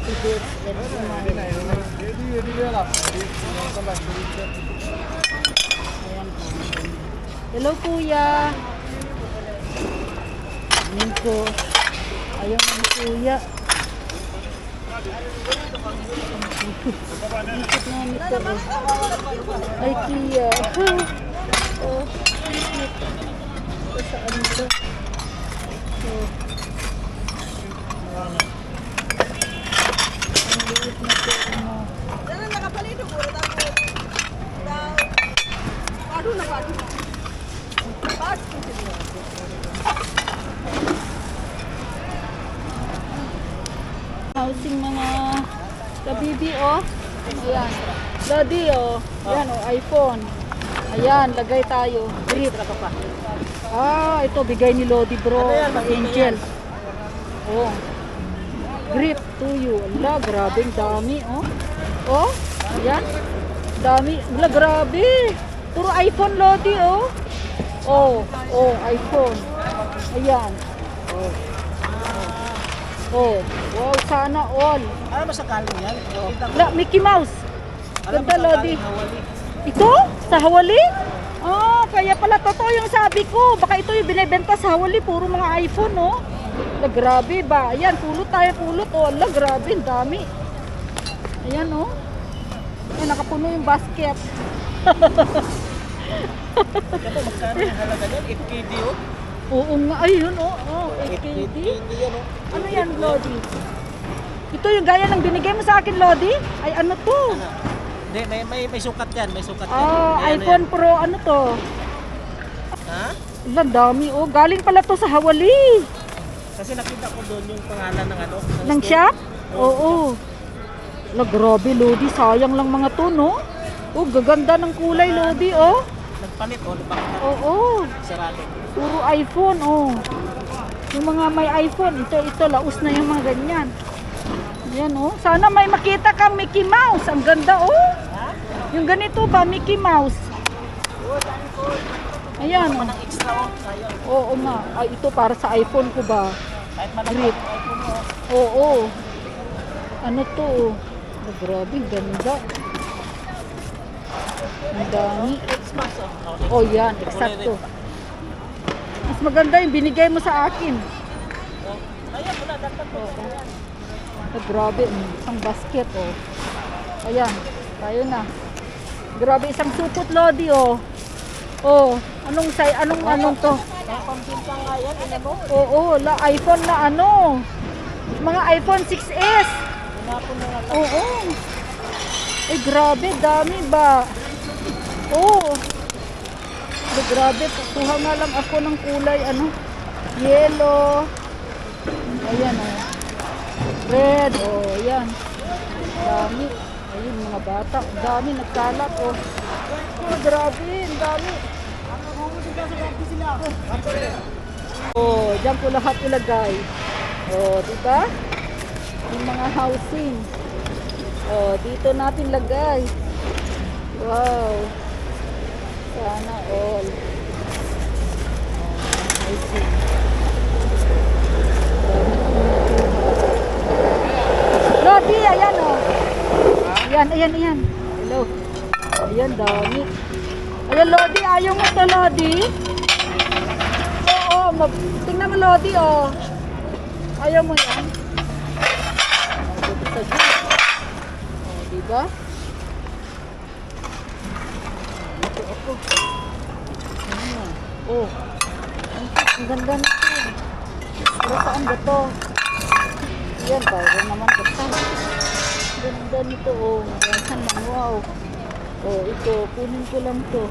Ayan po. Hello, kuya. Ayan po. Ayaw ng kuya. Ikot. Ay, kuya. Oh, ikot. Saan ito? Oh. Ang liit na ito. Ano. Housing mga kabibi, oh. Ayan. Daddy, oh. Ayan, oh, iPhone. Ayan, lagay tayo. Grip. Ah, ito, bigay ni Lodi, bro. Angel. Oh. Grip to you. Ala, grabe, ang dami, oh. Oh, ayan. Dami. Ala, grabe. Puro iPhone, Lodi, oh. Oh, oh, iPhone. Ayan. Oh. Oh, wow, sana all. Ano ba sa kalong yan? Oh. La, Mickey Mouse. Ganda, Lodi. Ito? Sa Hawali? Ah, kaya pala totoo yung sabi ko. Baka ito yung binibenta sa Hawali. Puro mga iPhone, oh. La, grabe ba? Ayan, pulot tayo, pulot. Oh, ala, grabe, ang dami. Ayan, oh. Ayan, nakapuno yung basket. Ito, magkano yung halaga niyan? 8KD oh. Oo nga, ayun, oh. oh 8KD. 8KD yan oh. Ano yan, Lodi? Ito yung gaya ng binigay mo sa akin, Lodi? Ay, ano to? Hindi, may, may, may sukat yan. May sukat yan. Ah, May ano iPhone Pro, ano to? yan. Ha? Ala, dami, oh. Galing pala to sa Hawali. Kasi nakita ko doon yung pangalan ng ano. Ng store. shop? Oo. La, grabe, Lodi. Sayang lang mga to, no? Oh, gaganda ng kulay, Lodi, oh. Nagpalit oh. Nagpalit Oo. Sarado. Puro iPhone, oh. Yung mga may iPhone, ito, ito, laos na yung mga ganyan. Yan, oh. Sana may makita kang Mickey Mouse. Ang ganda, oh. Yung ganito ba, Mickey Mouse? Ayan, oh. Ang extra oh. Sayang. Oo nga. Ay, ito para sa iPhone ko ba? Kahit malaki Grip. iPhone mo. Oo. Ano to? oh. Oh, grabe, ganda. Ang dami. Oh. Oh, yan. Eksakto. Mas maganda yung binigay mo sa akin. Ayan na. Dapat mo. Oh, grabe. Isang basket, oh. Ayan. Tayo na. Grabe, isang supot, Lodi, oh. Oh, anong say, anong anong to? Kaya pambinta nga yan. Ano mo? Oo, la iPhone na ano. Mga iPhone 6s. Hinapon na nga. Oo. Eh, grabe, dami ba? Oo. Eh, grabe, kuha nga lang ako ng kulay, ano, yellow. Ayan, oh. Red, oh, ayan. Dami. Ayun, mga bata. Dami, nagkalat, oh. Oh, grabe, dami. Oh, dyan ko lahat ilagay. Oh, di ba? Yung mga housing. Oh, dito natin lagay. Wow. Sana all. Oh. Lodi, ayan oh. Ayan, ayan, ayan. Hello. Ayan, dami. Ayan, Lodi, ayaw mo to, Lodi? Oo, mag... tingnan mo, Lodi, oh. Ayaw mo yan? Sa gym. Oh, diba? Ano? Oh. Ang, ang ganda nito. Pero saan ba to? Yan, bago naman ito. Ganda nito, oh. Yan lang, wow. Oh, ito. Kunin ko lang to.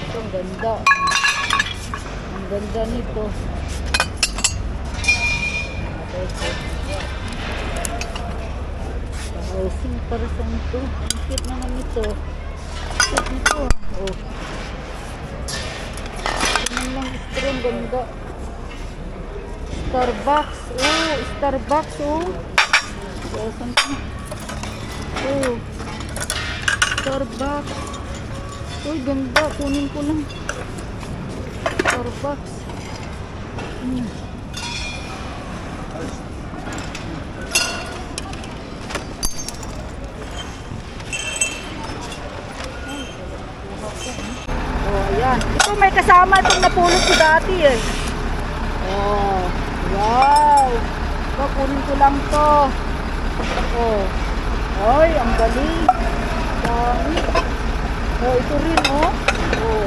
Ito, ang ganda. Ang ganda nito. Ito. Sa housing para sa ito. Ang cute naman ito. Cute nito. ah. Oh. Tingnan lang. Ang ganda. Starbucks. Oh, Starbucks. Oh. Saan ka? Oh. Starbucks. Uy, ganda. Kunin ko lang. Starbucks. Hmm. Tama itong napulot ko dati eh. Oh, wow. Ito, kunin ko lang to. Oh. Ay, ang galing. Dami. Oh, ito rin, oh. Oh.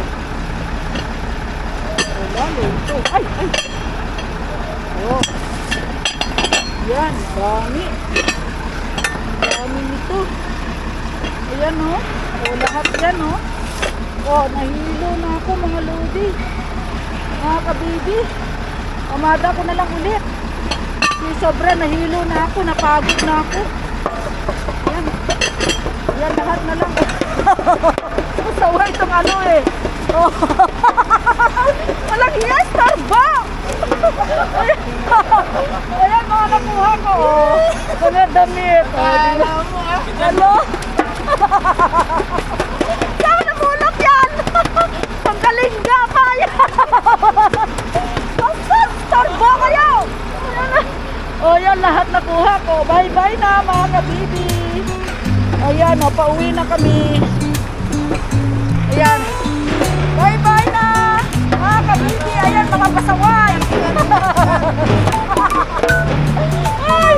Oh, lalo ito. Ay, ay. Oh. Yan, dami. Dami nito. Ayan, oh. Oh, lahat yan, oh. Oh, nahilo na ako, mga lodi. Mga kabibi. Amada ko na lang ulit. Kasi sobra, nahilo na ako, napagod na ako. Yan. Yan, lahat na lang. Masawa itong ano eh. Oh. Walang hiya, Starbucks! Ayan, mga nakuha ko. Oh. Mga damit. Oh, di ba? Ano? O yan, lahat nakuha ko. Bye-bye na mga kabibi. Ayan, o, pauwi na kami. Ayan. Bye-bye na mga kabibi. Ayan, mga pasaway. Ay!